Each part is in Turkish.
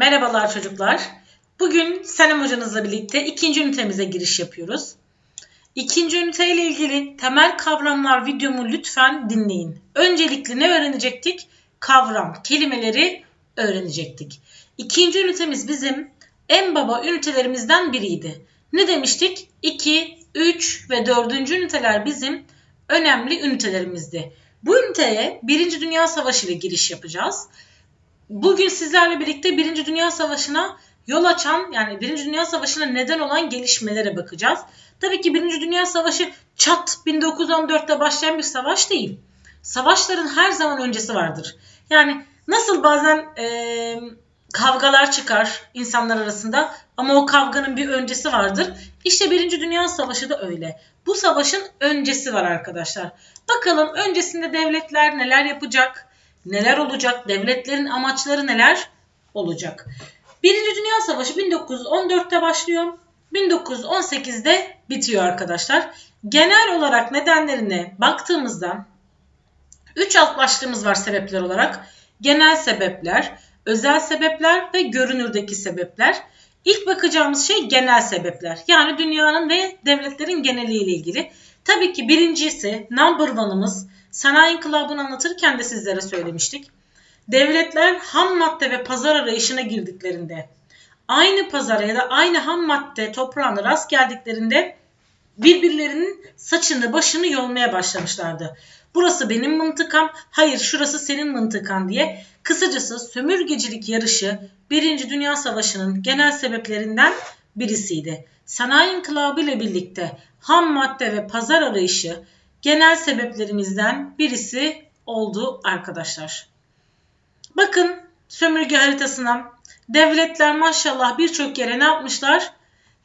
Merhabalar çocuklar. Bugün Senem hocanızla birlikte ikinci ünitemize giriş yapıyoruz. İkinci ünite ile ilgili temel kavramlar videomu lütfen dinleyin. Öncelikle ne öğrenecektik? Kavram, kelimeleri öğrenecektik. İkinci ünitemiz bizim en baba ünitelerimizden biriydi. Ne demiştik? 2, 3 ve 4. üniteler bizim önemli ünitelerimizdi. Bu üniteye 1. Dünya Savaşı ile giriş yapacağız. Bugün sizlerle birlikte Birinci Dünya Savaşı'na yol açan yani Birinci Dünya Savaşı'na neden olan gelişmelere bakacağız. Tabii ki Birinci Dünya Savaşı çat 1914'te başlayan bir savaş değil. Savaşların her zaman öncesi vardır. Yani nasıl bazen e, kavgalar çıkar insanlar arasında ama o kavganın bir öncesi vardır. İşte Birinci Dünya Savaşı da öyle. Bu savaşın öncesi var arkadaşlar. Bakalım öncesinde devletler neler yapacak? Neler olacak? Devletlerin amaçları neler olacak? Birinci Dünya Savaşı 1914'te başlıyor. 1918'de bitiyor arkadaşlar. Genel olarak nedenlerine baktığımızda 3 alt başlığımız var sebepler olarak. Genel sebepler, özel sebepler ve görünürdeki sebepler. İlk bakacağımız şey genel sebepler. Yani dünyanın ve devletlerin geneliyle ilgili. Tabii ki birincisi number one'ımız Sanayi inkılabını anlatırken de sizlere söylemiştik. Devletler ham madde ve pazar arayışına girdiklerinde, aynı pazara ya da aynı ham madde toprağına rast geldiklerinde birbirlerinin saçını başını yolmaya başlamışlardı. Burası benim mıntıkam, hayır şurası senin mıntıkan diye kısacası sömürgecilik yarışı 1. Dünya Savaşı'nın genel sebeplerinden birisiydi. Sanayi inkılabı ile birlikte ham madde ve pazar arayışı genel sebeplerimizden birisi oldu arkadaşlar. Bakın sömürge haritasına devletler maşallah birçok yere ne yapmışlar?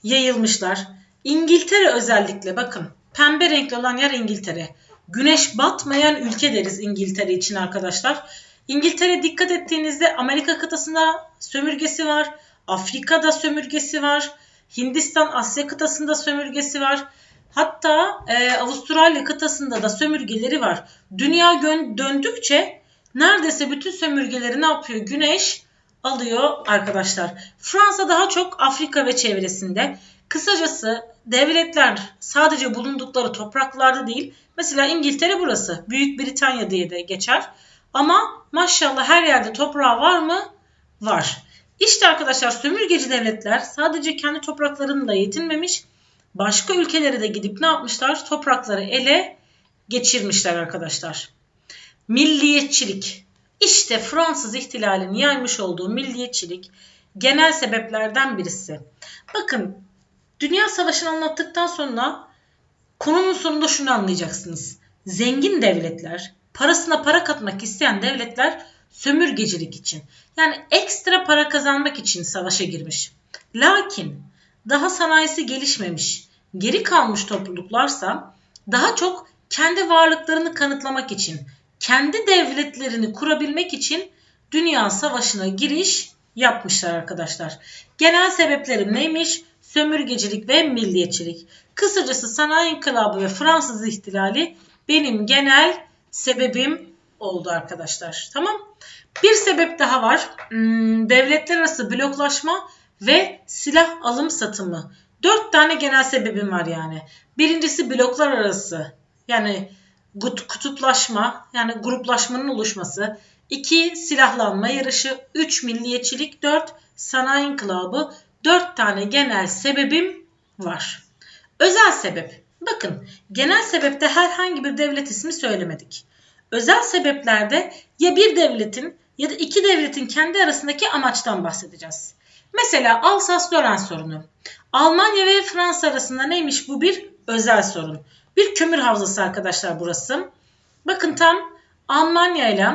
Yayılmışlar. İngiltere özellikle bakın pembe renkli olan yer İngiltere. Güneş batmayan ülke deriz İngiltere için arkadaşlar. İngiltere dikkat ettiğinizde Amerika kıtasında sömürgesi var. Afrika'da sömürgesi var. Hindistan Asya kıtasında sömürgesi var. Hatta e, Avustralya kıtasında da sömürgeleri var. Dünya döndükçe neredeyse bütün sömürgeleri ne yapıyor? Güneş alıyor arkadaşlar. Fransa daha çok Afrika ve çevresinde. Kısacası devletler sadece bulundukları topraklarda değil. Mesela İngiltere burası. Büyük Britanya diye de geçer. Ama maşallah her yerde toprağı var mı? Var. İşte arkadaşlar sömürgeci devletler sadece kendi topraklarında yetinmemiş başka ülkelere de gidip ne yapmışlar? Toprakları ele geçirmişler arkadaşlar. Milliyetçilik. İşte Fransız ihtilalinin yaymış olduğu milliyetçilik genel sebeplerden birisi. Bakın Dünya Savaşı'nı anlattıktan sonra konunun sonunda şunu anlayacaksınız. Zengin devletler, parasına para katmak isteyen devletler sömürgecilik için yani ekstra para kazanmak için savaşa girmiş. Lakin daha sanayisi gelişmemiş, geri kalmış topluluklarsa daha çok kendi varlıklarını kanıtlamak için, kendi devletlerini kurabilmek için dünya savaşına giriş yapmışlar arkadaşlar. Genel sebeplerim neymiş? Sömürgecilik ve milliyetçilik. Kısacası sanayi inkılabı ve Fransız ihtilali benim genel sebebim oldu arkadaşlar. Tamam. Bir sebep daha var. Hmm, devletler arası bloklaşma ve silah alım satımı. Dört tane genel sebebim var yani. Birincisi bloklar arası yani kutuplaşma yani gruplaşmanın oluşması. İki silahlanma yarışı. Üç milliyetçilik. Dört sanayi inkılabı. Dört tane genel sebebim var. Özel sebep. Bakın genel sebepte herhangi bir devlet ismi söylemedik. Özel sebeplerde ya bir devletin ya da iki devletin kendi arasındaki amaçtan bahsedeceğiz. Mesela Alsas-Lorraine sorunu. Almanya ve Fransa arasında neymiş bu bir özel sorun. Bir kömür havzası arkadaşlar burası. Bakın tam Almanya ile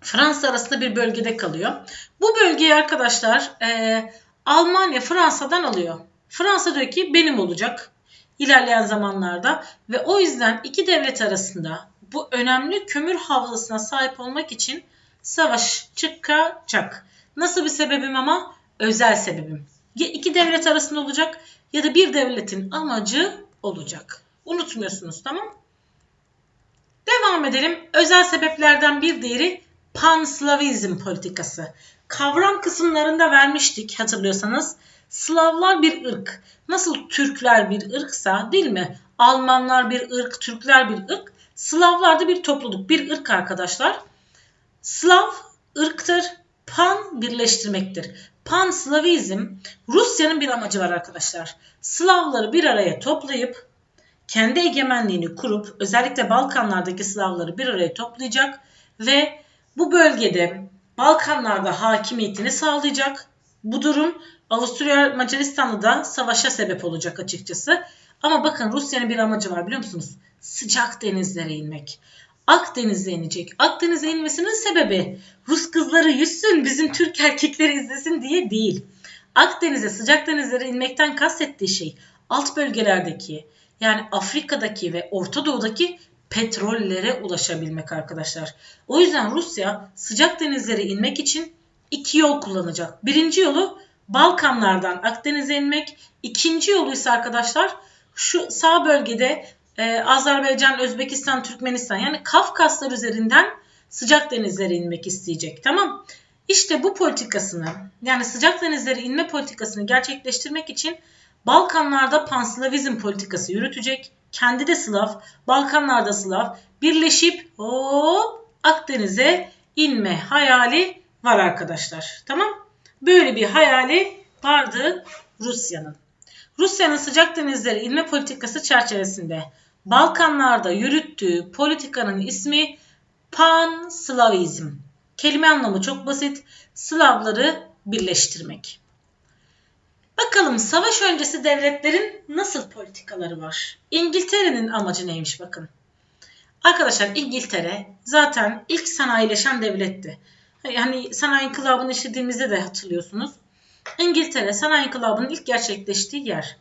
Fransa arasında bir bölgede kalıyor. Bu bölgeyi arkadaşlar e, Almanya Fransa'dan alıyor. Fransa diyor ki benim olacak ilerleyen zamanlarda ve o yüzden iki devlet arasında bu önemli kömür havzasına sahip olmak için savaş çıkacak. Nasıl bir sebebim ama? Özel sebebim. Ya iki devlet arasında olacak ya da bir devletin amacı olacak. Unutmuyorsunuz tamam Devam edelim. Özel sebeplerden bir diğeri panslavizm politikası. kavram kısımlarında vermiştik hatırlıyorsanız. Slavlar bir ırk. Nasıl Türkler bir ırksa değil mi? Almanlar bir ırk, Türkler bir ırk. Slavlar da bir topluluk, bir ırk arkadaşlar. Slav ırktır, pan birleştirmektir. Pan-Slavizm Rusya'nın bir amacı var arkadaşlar. Slavları bir araya toplayıp kendi egemenliğini kurup özellikle Balkanlardaki Slavları bir araya toplayacak ve bu bölgede Balkanlarda hakimiyetini sağlayacak. Bu durum Avusturya Macaristan'la da savaşa sebep olacak açıkçası. Ama bakın Rusya'nın bir amacı var biliyor musunuz? Sıcak denizlere inmek. Akdeniz'e inecek. Akdeniz'e inmesinin sebebi Rus kızları yüzsün bizim Türk erkekleri izlesin diye değil. Akdeniz'e sıcak denizlere inmekten kastettiği şey alt bölgelerdeki yani Afrika'daki ve Orta Doğu'daki petrollere ulaşabilmek arkadaşlar. O yüzden Rusya sıcak denizlere inmek için iki yol kullanacak. Birinci yolu Balkanlardan Akdeniz'e inmek. İkinci yolu ise arkadaşlar şu sağ bölgede e, Azerbaycan, Özbekistan, Türkmenistan yani Kafkaslar üzerinden sıcak denizlere inmek isteyecek. Tamam. İşte bu politikasını yani sıcak denizlere inme politikasını gerçekleştirmek için Balkanlarda panslavizm politikası yürütecek. Kendi de Slav, Balkanlarda Slav birleşip hop Akdeniz'e inme hayali var arkadaşlar. Tamam? Böyle bir hayali vardı Rusya'nın. Rusya'nın sıcak denizlere inme politikası çerçevesinde Balkanlarda yürüttüğü politikanın ismi Pan-Slavizm. Kelime anlamı çok basit. Slavları birleştirmek. Bakalım savaş öncesi devletlerin nasıl politikaları var? İngiltere'nin amacı neymiş bakın. Arkadaşlar İngiltere zaten ilk sanayileşen devletti. Yani sanayi inkılabını işlediğimizde de hatırlıyorsunuz. İngiltere sanayi inkılabının ilk gerçekleştiği yer.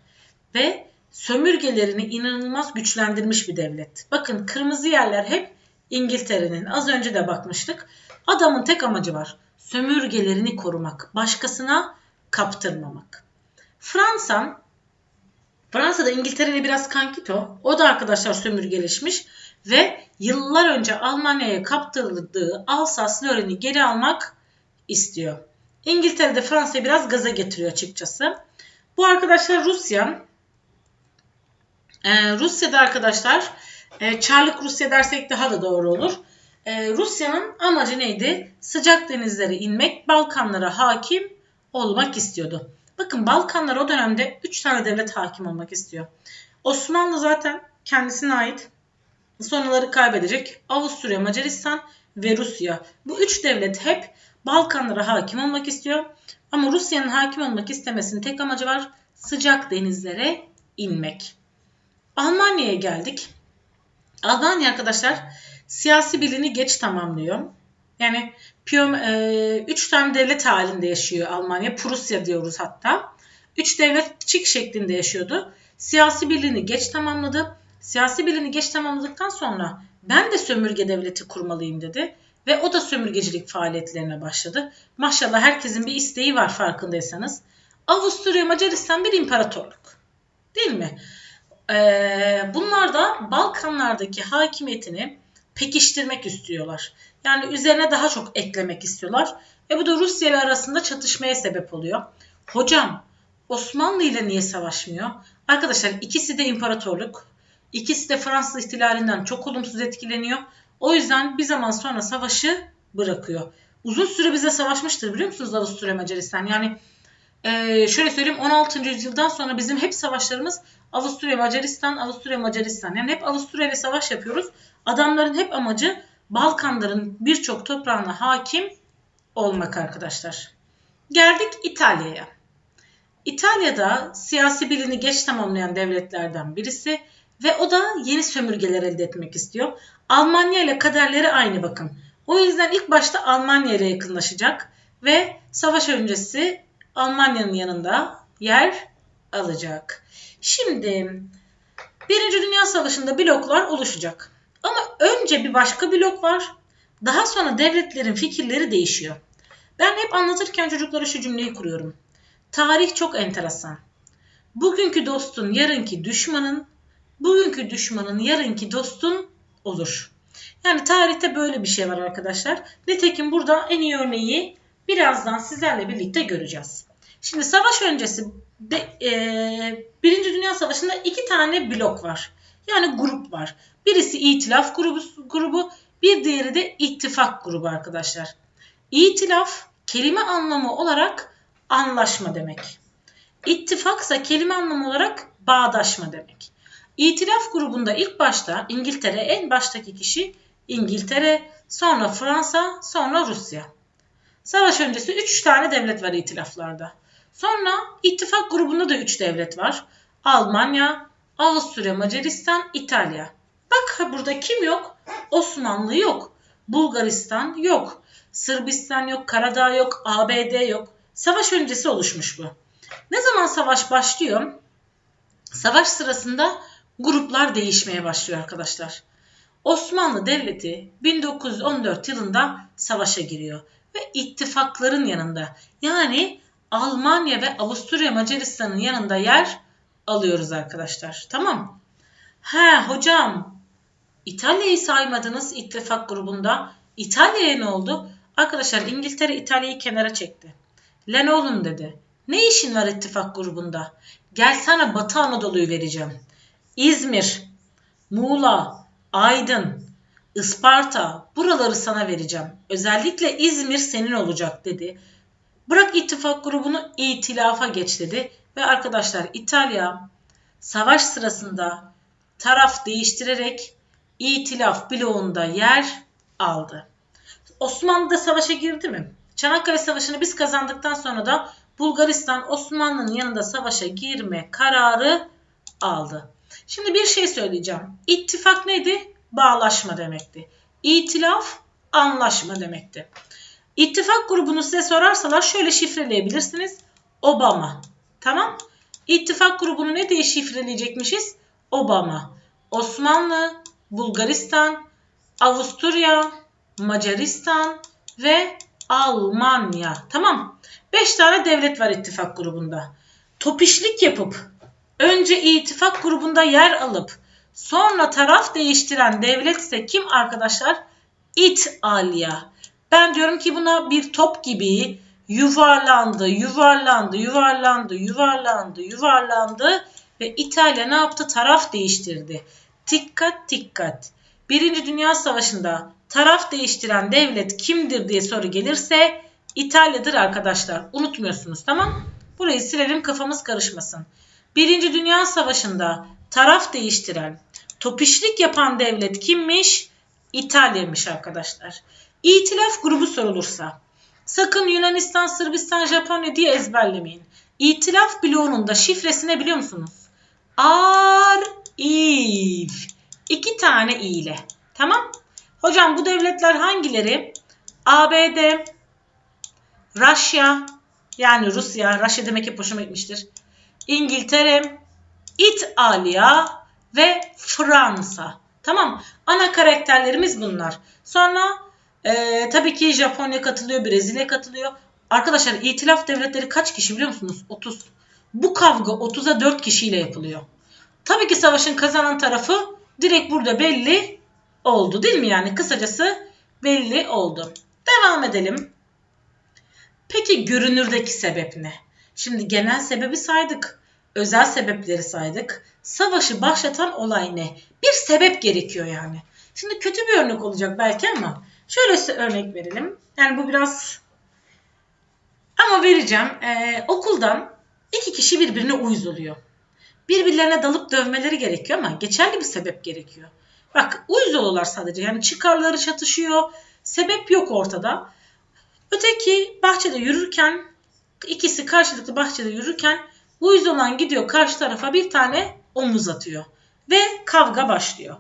Ve sömürgelerini inanılmaz güçlendirmiş bir devlet. Bakın kırmızı yerler hep İngiltere'nin. Az önce de bakmıştık. Adamın tek amacı var. Sömürgelerini korumak. Başkasına kaptırmamak. Fransa Fransa'da İngiltere ile biraz kankito. O da arkadaşlar sömürgeleşmiş ve yıllar önce Almanya'ya kaptırdığı Alsas-Lorraine'i geri almak istiyor. İngiltere de Fransa'yı biraz gaza getiriyor açıkçası. Bu arkadaşlar Rusya. Ee, Rusya'da arkadaşlar e, Çarlık Rusya dersek daha da doğru olur. Ee, Rusya'nın amacı neydi? Sıcak denizlere inmek, Balkanlara hakim olmak istiyordu. Bakın Balkanlar o dönemde 3 tane devlet hakim olmak istiyor. Osmanlı zaten kendisine ait. Sonraları kaybedecek. Avusturya, Macaristan ve Rusya. Bu üç devlet hep Balkanlara hakim olmak istiyor. Ama Rusya'nın hakim olmak istemesinin tek amacı var. Sıcak denizlere inmek. Almanya'ya geldik. Almanya arkadaşlar siyasi bilini geç tamamlıyor. Yani Piyom, e, üç tane devlet halinde yaşıyor Almanya. Prusya diyoruz hatta. Üç devlet çik şeklinde yaşıyordu. Siyasi birliğini geç tamamladı. Siyasi birliğini geç tamamladıktan sonra ben de sömürge devleti kurmalıyım dedi. Ve o da sömürgecilik faaliyetlerine başladı. Maşallah herkesin bir isteği var farkındaysanız. Avusturya Macaristan bir imparatorluk. Değil mi? Ee, bunlar da Balkanlardaki hakimiyetini pekiştirmek istiyorlar. Yani üzerine daha çok eklemek istiyorlar. Ve bu da Rusya ile arasında çatışmaya sebep oluyor. Hocam Osmanlı ile niye savaşmıyor? Arkadaşlar ikisi de imparatorluk. İkisi de Fransız ihtilalinden çok olumsuz etkileniyor. O yüzden bir zaman sonra savaşı bırakıyor. Uzun süre bize savaşmıştır biliyor musunuz Avusturya Macaristan? Yani e, şöyle söyleyeyim 16. yüzyıldan sonra bizim hep savaşlarımız Avusturya Macaristan, Avusturya Macaristan. Yani hep Avusturya ile savaş yapıyoruz. Adamların hep amacı Balkanların birçok toprağına hakim olmak arkadaşlar. Geldik İtalya'ya. İtalya'da siyasi bilini geç tamamlayan devletlerden birisi ve o da yeni sömürgeler elde etmek istiyor. Almanya ile kaderleri aynı bakın. O yüzden ilk başta Almanya ile yakınlaşacak ve savaş öncesi Almanya'nın yanında yer alacak. Şimdi Birinci Dünya Savaşı'nda bloklar oluşacak. Ama önce bir başka blok var. Daha sonra devletlerin fikirleri değişiyor. Ben hep anlatırken çocuklara şu cümleyi kuruyorum. Tarih çok enteresan. Bugünkü dostun yarınki düşmanın, bugünkü düşmanın yarınki dostun olur. Yani tarihte böyle bir şey var arkadaşlar. Nitekim burada en iyi örneği birazdan sizlerle birlikte göreceğiz. Şimdi savaş öncesi de, e, Birinci Dünya Savaşı'nda iki tane blok var. Yani grup var. Birisi İtilaf grubu, grubu bir diğeri de ittifak grubu arkadaşlar. İtilaf kelime anlamı olarak anlaşma demek. İttifaksa kelime anlamı olarak bağdaşma demek. İtilaf grubunda ilk başta İngiltere en baştaki kişi İngiltere, sonra Fransa, sonra Rusya. Savaş öncesi 3 tane devlet var itilaflarda. Sonra ittifak grubunda da 3 devlet var. Almanya, Avusturya, Macaristan, İtalya. Bak burada kim yok? Osmanlı yok. Bulgaristan yok. Sırbistan yok, Karadağ yok, ABD yok. Savaş öncesi oluşmuş bu. Ne zaman savaş başlıyor? Savaş sırasında gruplar değişmeye başlıyor arkadaşlar. Osmanlı Devleti 1914 yılında savaşa giriyor ve ittifakların yanında yani Almanya ve Avusturya Macaristan'ın yanında yer alıyoruz arkadaşlar. Tamam. He hocam İtalya'yı saymadınız ittifak grubunda. İtalya'ya ne oldu? Arkadaşlar İngiltere İtalya'yı kenara çekti. Lan oğlum dedi. Ne işin var ittifak grubunda? Gel sana Batı Anadolu'yu vereceğim. İzmir, Muğla, Aydın, Isparta buraları sana vereceğim. Özellikle İzmir senin olacak dedi. Bırak ittifak grubunu itilafa geç dedi. Ve arkadaşlar İtalya savaş sırasında taraf değiştirerek itilaf bloğunda yer aldı. Osmanlı da savaşa girdi mi? Çanakkale Savaşı'nı biz kazandıktan sonra da Bulgaristan Osmanlı'nın yanında savaşa girme kararı aldı. Şimdi bir şey söyleyeceğim. İttifak neydi? Bağlaşma demekti. İtilaf anlaşma demekti. İttifak grubunu size sorarsalar şöyle şifreleyebilirsiniz. Obama. Tamam. İttifak grubunu ne diye şifreleyecekmişiz? Obama. Osmanlı, Bulgaristan, Avusturya, Macaristan ve Almanya. Tamam. 5 tane devlet var ittifak grubunda. Topişlik yapıp önce ittifak grubunda yer alıp sonra taraf değiştiren devlet ise kim arkadaşlar? İtalya. Ben diyorum ki buna bir top gibi yuvarlandı, yuvarlandı, yuvarlandı, yuvarlandı, yuvarlandı ve İtalya ne yaptı? Taraf değiştirdi. Dikkat dikkat. Birinci Dünya Savaşı'nda taraf değiştiren devlet kimdir diye soru gelirse İtalya'dır arkadaşlar. Unutmuyorsunuz tamam? Burayı silelim kafamız karışmasın. Birinci Dünya Savaşı'nda taraf değiştiren, topişlik yapan devlet kimmiş? İtalya'mış arkadaşlar. İtilaf grubu sorulursa sakın Yunanistan, Sırbistan, Japonya diye ezberlemeyin. İtilaf bloğunun da şifresini biliyor musunuz? Arif. İki tane i ile. Tamam. Hocam bu devletler hangileri? ABD, Rusya, yani Rusya, Rusya demek hep hoşuma gitmiştir. İngiltere, İtalya ve Fransa. Tamam. Ana karakterlerimiz bunlar. Sonra e, tabii ki Japonya katılıyor, Brezilya katılıyor. Arkadaşlar itilaf devletleri kaç kişi biliyor musunuz? 30. Bu kavga 30'a 4 kişiyle yapılıyor. Tabii ki savaşın kazanan tarafı direkt burada belli oldu değil mi? Yani kısacası belli oldu. Devam edelim. Peki görünürdeki sebep ne? Şimdi genel sebebi saydık. Özel sebepleri saydık. Savaşı başlatan olay ne? Bir sebep gerekiyor yani. Şimdi kötü bir örnek olacak belki ama şöyle size örnek verelim. Yani bu biraz ama vereceğim. Ee, okuldan iki kişi birbirine uyuz oluyor. Birbirlerine dalıp dövmeleri gerekiyor ama geçerli bir sebep gerekiyor. Bak uyuz oluyorlar sadece. Yani çıkarları çatışıyor. Sebep yok ortada. Öteki bahçede yürürken ikisi karşılıklı bahçede yürürken uyuz olan gidiyor karşı tarafa bir tane omuz atıyor. Ve kavga başlıyor.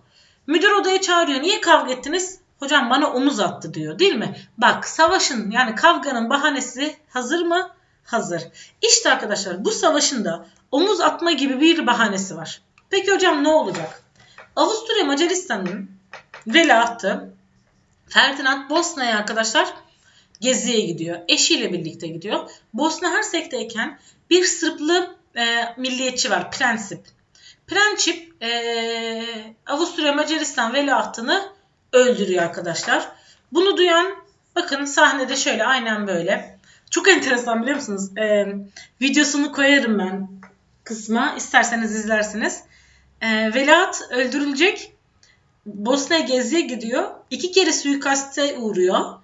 Müdür odaya çağırıyor. Niye kavga ettiniz? Hocam bana omuz attı diyor değil mi? Bak savaşın yani kavganın bahanesi hazır mı? Hazır. İşte arkadaşlar bu savaşın da omuz atma gibi bir bahanesi var. Peki hocam ne olacak? Avusturya Macaristan'ın veliahtı Ferdinand Bosna'ya arkadaşlar geziye gidiyor. Eşiyle birlikte gidiyor. Bosna Hersek'teyken bir Sırplı e, milliyetçi var. Prensip. Prensip e, Avusturya Macaristan veliahtını öldürüyor arkadaşlar. Bunu duyan bakın sahnede şöyle aynen böyle. Çok enteresan biliyor musunuz? Ee, videosunu koyarım ben kısma. İsterseniz izlersiniz. Ee, Veliaht öldürülecek. Bosna geziye gidiyor. İki kere suikaste uğruyor.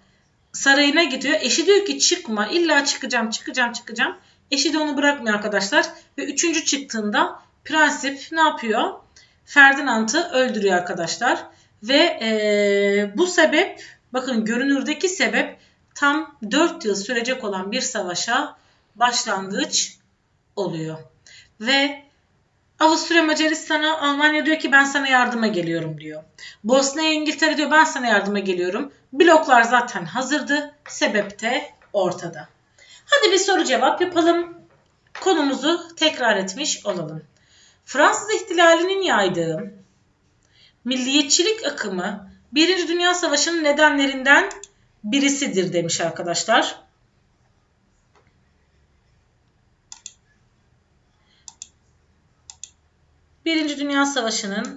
Sarayına gidiyor. Eşi diyor ki çıkma. illa çıkacağım, çıkacağım, çıkacağım. Eşi de onu bırakmıyor arkadaşlar. Ve üçüncü çıktığında prensip ne yapıyor? Ferdinand'ı öldürüyor arkadaşlar. Ve e, bu sebep bakın görünürdeki sebep tam 4 yıl sürecek olan bir savaşa başlangıç oluyor. Ve Avusturya Macaristan'a Almanya diyor ki ben sana yardıma geliyorum diyor. Bosna'ya İngiltere diyor ben sana yardıma geliyorum. Bloklar zaten hazırdı. Sebep de ortada. Hadi bir soru cevap yapalım. Konumuzu tekrar etmiş olalım. Fransız ihtilalinin yaydığı milliyetçilik akımı Birinci Dünya Savaşı'nın nedenlerinden birisidir demiş arkadaşlar. Birinci Dünya Savaşı'nın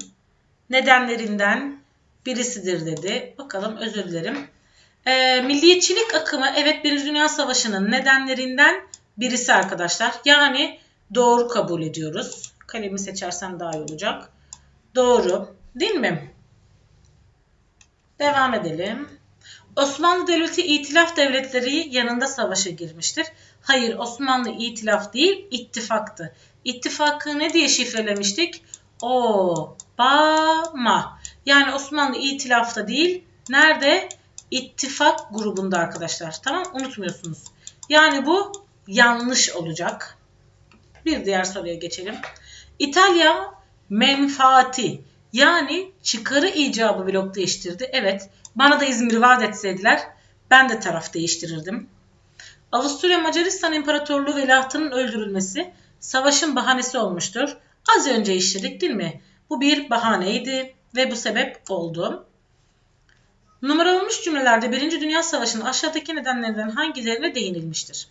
nedenlerinden birisidir dedi. Bakalım özür dilerim. E, milliyetçilik akımı evet Birinci Dünya Savaşı'nın nedenlerinden birisi arkadaşlar. Yani doğru kabul ediyoruz. Kalemi seçersem daha iyi olacak. Doğru. Değil mi? Devam edelim. Osmanlı Devleti İtilaf Devletleri yanında savaşa girmiştir. Hayır Osmanlı İtilaf değil ittifaktı. İttifakı ne diye şifrelemiştik? Obama. Yani Osmanlı İtilaf'ta değil. Nerede? İttifak grubunda arkadaşlar. Tamam unutmuyorsunuz. Yani bu yanlış olacak. Bir diğer soruya geçelim. İtalya menfaati yani çıkarı icabı blok değiştirdi. Evet bana da İzmir vaat etseydiler ben de taraf değiştirirdim. Avusturya Macaristan İmparatorluğu veliahtının öldürülmesi savaşın bahanesi olmuştur. Az önce işledik değil mi? Bu bir bahaneydi ve bu sebep oldu. Numaralanmış cümlelerde Birinci Dünya Savaşı'nın aşağıdaki nedenlerden hangilerine değinilmiştir?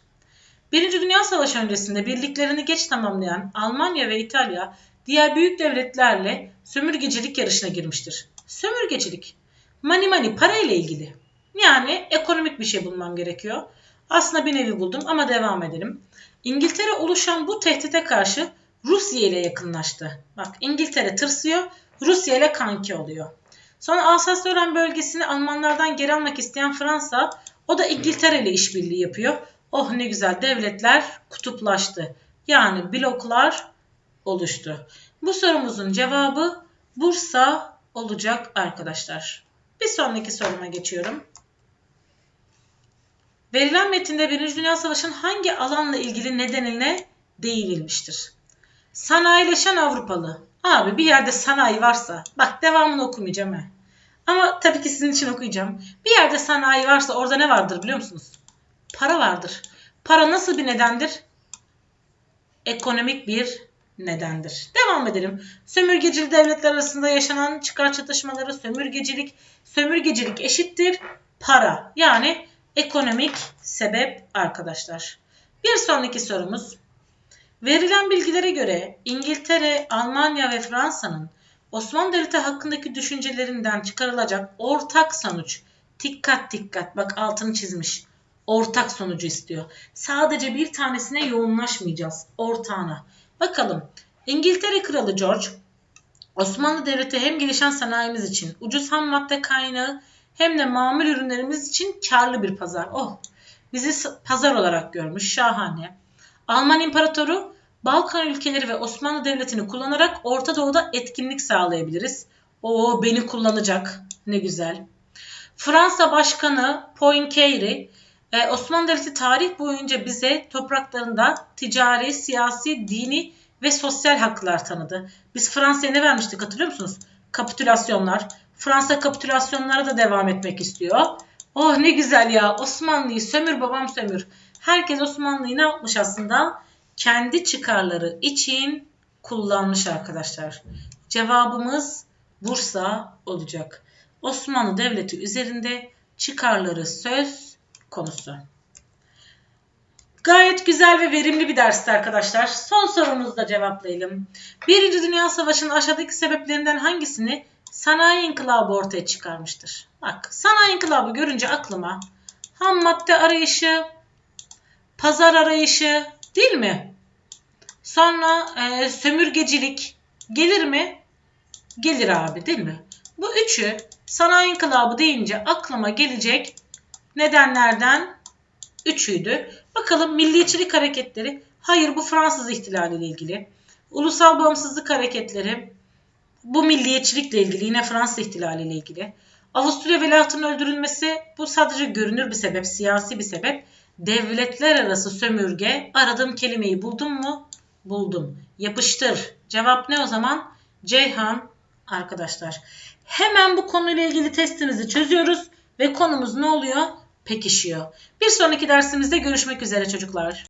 Birinci Dünya Savaşı öncesinde birliklerini geç tamamlayan Almanya ve İtalya diğer büyük devletlerle sömürgecilik yarışına girmiştir. Sömürgecilik, mani mani para ile ilgili. Yani ekonomik bir şey bulmam gerekiyor. Aslında bir nevi buldum ama devam edelim. İngiltere oluşan bu tehdite karşı Rusya ile yakınlaştı. Bak İngiltere tırsıyor, Rusya ile kanki oluyor. Sonra Alsas-Lorraine bölgesini Almanlardan geri almak isteyen Fransa, o da İngiltere ile işbirliği yapıyor. Oh ne güzel devletler kutuplaştı. Yani bloklar oluştu. Bu sorumuzun cevabı Bursa olacak arkadaşlar. Bir sonraki soruma geçiyorum. Verilen metinde Birinci Dünya Savaşı'nın hangi alanla ilgili nedenine değinilmiştir? Sanayileşen Avrupalı. Abi bir yerde sanayi varsa, bak devamını okumayacağım he. Ama tabii ki sizin için okuyacağım. Bir yerde sanayi varsa orada ne vardır biliyor musunuz? Para vardır. Para nasıl bir nedendir? Ekonomik bir nedendir. Devam edelim. Sömürgecili devletler arasında yaşanan çıkar çatışmaları sömürgecilik, sömürgecilik eşittir para. Yani ekonomik sebep arkadaşlar. Bir sonraki sorumuz. Verilen bilgilere göre İngiltere, Almanya ve Fransa'nın Osmanlı Devleti hakkındaki düşüncelerinden çıkarılacak ortak sonuç. Dikkat dikkat bak altını çizmiş. Ortak sonucu istiyor. Sadece bir tanesine yoğunlaşmayacağız. Ortağına. Bakalım. İngiltere Kralı George Osmanlı Devleti hem gelişen sanayimiz için ucuz ham madde kaynağı hem de mamul ürünlerimiz için karlı bir pazar. Oh bizi pazar olarak görmüş. Şahane. Alman İmparatoru Balkan ülkeleri ve Osmanlı Devleti'ni kullanarak Orta Doğu'da etkinlik sağlayabiliriz. O beni kullanacak. Ne güzel. Fransa Başkanı Poincaré e, Osmanlı Devleti tarih boyunca bize topraklarında ticari, siyasi, dini ve sosyal haklar tanıdı. Biz Fransa'ya ne vermiştik hatırlıyor musunuz? Kapitülasyonlar. Fransa kapitülasyonlara da devam etmek istiyor. Oh ne güzel ya Osmanlı'yı sömür babam sömür. Herkes Osmanlı'yı ne yapmış aslında? Kendi çıkarları için kullanmış arkadaşlar. Cevabımız Bursa olacak. Osmanlı Devleti üzerinde çıkarları söz konusu. Gayet güzel ve verimli bir dersti arkadaşlar. Son sorumuzu da cevaplayalım. Birinci Dünya Savaşı'nın aşağıdaki sebeplerinden hangisini sanayi inkılabı ortaya çıkarmıştır? Bak sanayi inkılabı görünce aklıma ham madde arayışı, pazar arayışı değil mi? Sonra e, sömürgecilik gelir mi? Gelir abi değil mi? Bu üçü sanayi inkılabı deyince aklıma gelecek nedenlerden üçüydü. Bakalım milliyetçilik hareketleri. Hayır bu Fransız ihtilaliyle ilgili. Ulusal bağımsızlık hareketleri. Bu milliyetçilikle ilgili. Yine Fransız ihtilaliyle ilgili. Avusturya veliahtının öldürülmesi bu sadece görünür bir sebep, siyasi bir sebep. Devletler arası sömürge. Aradığım kelimeyi buldum mu? Buldum. Yapıştır. Cevap ne o zaman? Ceyhan arkadaşlar. Hemen bu konuyla ilgili testimizi çözüyoruz ve konumuz ne oluyor? Pekişiyor. Bir sonraki dersimizde görüşmek üzere çocuklar.